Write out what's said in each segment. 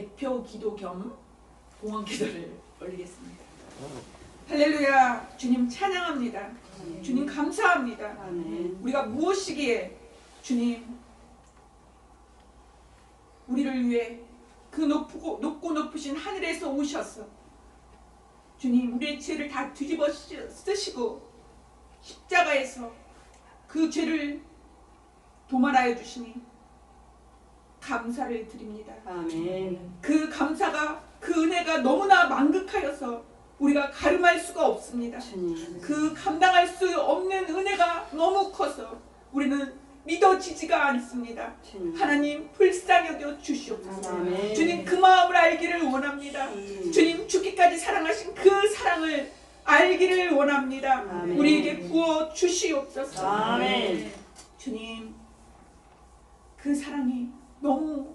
대표 기도 겸 공헌 기도를 올리겠습니다. 할렐루야 주님 찬양합니다. 주님 감사합니다. 아멘. 우리가 무엇이기에 주님 우리를 위해 그 높고, 높고 높으신 하늘에서 오셔서 주님 우리의 죄를 다 뒤집어 쓰- 쓰시고 십자가에서 그 죄를 도말하여 주시니 감사를 드립니다. 아멘. 그 감사가 그 은혜가 너무나 만극하여서 우리가 가름할 수가 없습니다. 주님. 그 감당할 수 없는 은혜가 너무 커서 우리는 믿어지지가 않습니다. 주님. 하나님 불쌍히 여겨 주시옵소서. 아멘. 주님 그 마음을 알기를 원합니다. 음. 주님 죽기까지 사랑하신 그 사랑을 알기를 원합니다. 아멘. 우리에게 부어 주시옵소서. 아멘. 주님 그 사랑이 너무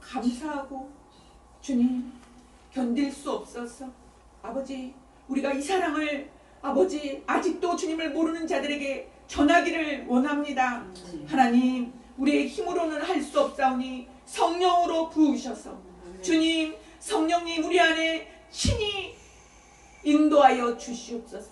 감사하고 주님 견딜 수 없어서 아버지 우리가 이 사랑을 아버지 아직도 주님을 모르는 자들에게 전하기를 원합니다. 하나님 우리의 힘으로는 할 수 없사오니 성령으로 부으셔서 주님 성령님 우리 안에 친히 인도하여 주시옵소서.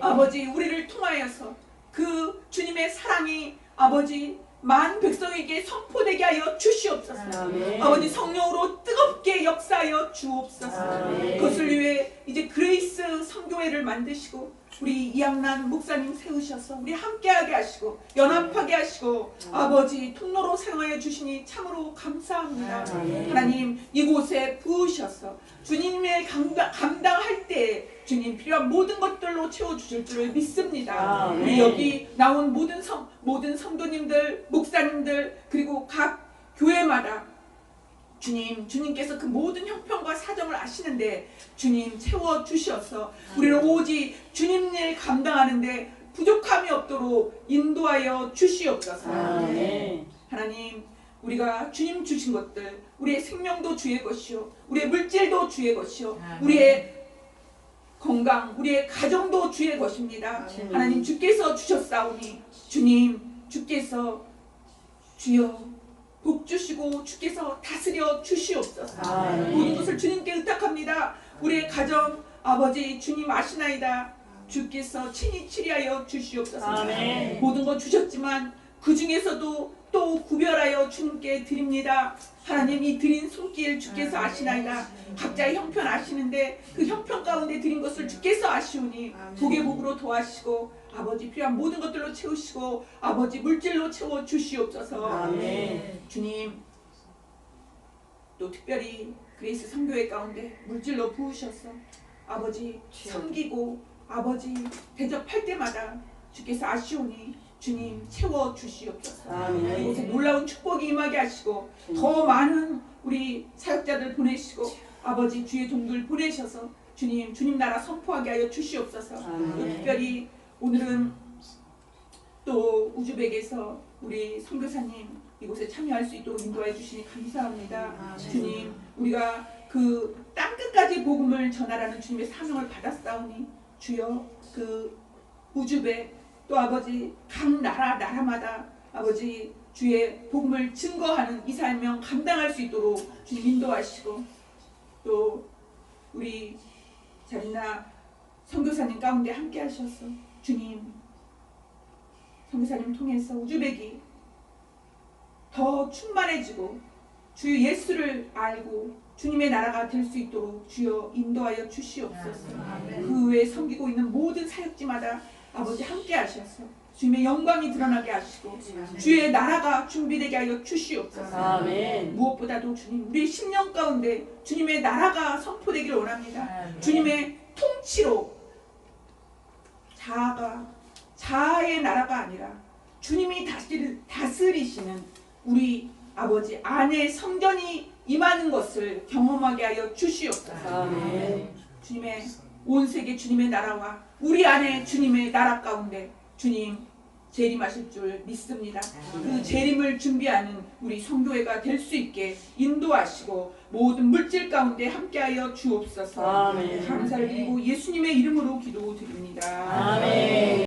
아버지 우리를 통하여서 그 주님의 사랑이 아버지 만 백성에게 선포되게 하여 주시옵소서. 아멘. 아버지 성령으로 뜨겁게 역사하여 주옵소서. 아멘. 그것을 위해 이제 그레이스 성교회를 만드시고 우리 이양란 목사님 세우셔서 우리 함께하게 하시고 연합하게 하시고 아버지 통로로 사용하여 주시니 참으로 감사합니다. 아멘. 하나님 이곳에 부으셔서 주님의 감당, 감당할 때 주님 필요한 모든 것들로 채워 주실 줄을 믿습니다. 아멘. 우리 여기 나온 모든 성 모든 성도님들 목사님들 그리고 각 교회마다 주님, 주님께서 그 모든 형편과 사정을 아시는데 주님 채워 주셔서 우리는 오직 주님 일 감당하는데 부족함이 없도록 인도하여 주시옵소서. 아멘. 하나님, 우리가 주님 주신 것들, 우리의 생명도 주의 것이요, 우리의 물질도 주의 것이요, 우리의 건강, 우리의 가정도 주의 것입니다. 아멘. 하나님 주께서 주셨사오니 주님 주께서 주여 복 주시고 주께서 다스려 주시옵소서. 아멘. 모든 것을 주님께 의탁합니다. 우리의 가정 아버지 주님 아시나이다. 주께서 친히 치리하여 주시옵소서. 아멘. 모든 것 주셨지만 그 중에서도 또 구별하여 주님께 드립니다. 하나님 이 드린 손길 주께서 아시나이다. 각자의 형편 아시는데 그 형편 가운데 드린 것을 주께서 아시오니 복의 복으로 도와시고 아버지 필요한 모든 것들로 채우시고 아버지 물질로 채워 주시옵소서. 아멘. 주님 또 특별히 그레이스 성교회 가운데 물질로 부으셔서 아버지 섬기고 아버지 대접할 때마다 주께서 아시오니 주님 채워 주시옵소서. 아멘. 놀라운 축복이 임하게 하시고 더 많은 우리 사역자들 보내시고 아버지 주의 종들 보내셔서 주님 주님 나라 선포하게 하여 주시옵소서. 또 아멘. 특별히 오늘은 또 우즈벡에서 우리 선교사님 이곳에 참여할 수 있도록 인도해 주시니 감사합니다. 주님 우리가 그 땅끝까지 복음을 전하라는 주님의 사명을 받았사오니 주여 그 우즈벡 또 아버지 각 나라 나라마다 아버지 주의 복음을 증거하는 이 사명 감당할 수 있도록 주님 인도하시고 또 우리 자리나 선교사님 가운데 함께 하셔서 주님 선교사님 통해서 우즈벡이 더 충만해지고 주 예수를 알고 주님의 나라가 될 수 있도록 주여 인도하여 주시옵소서. 그 외에 섬기고 있는 모든 사역지마다 아버지 함께 하셔서 주님의 영광이 드러나게 하시고 주의 나라가 준비되게 하여 주시옵소서. 아멘. 무엇보다도 주님 우리 10년 가운데 주님의 나라가 선포되기를 원합니다. 주님의 통치로 자아가 자아의 나라가 아니라 주님이 다스리, 다스리시는 우리 아버지 안에 성전이 임하는 것을 경험하게 하여 주시옵소서. 아멘. 주님의 온 세계 주님의 나라와 우리 안에 주님의 나라 가운데 주님 재림하실 줄 믿습니다. 그 재림을 준비하는 우리 성교회가 될 수 있게 인도하시고 모든 물질 가운데 함께하여 주옵소서. 아멘. 감사를 드리고 예수님의 이름으로 기도드립니다. 아멘.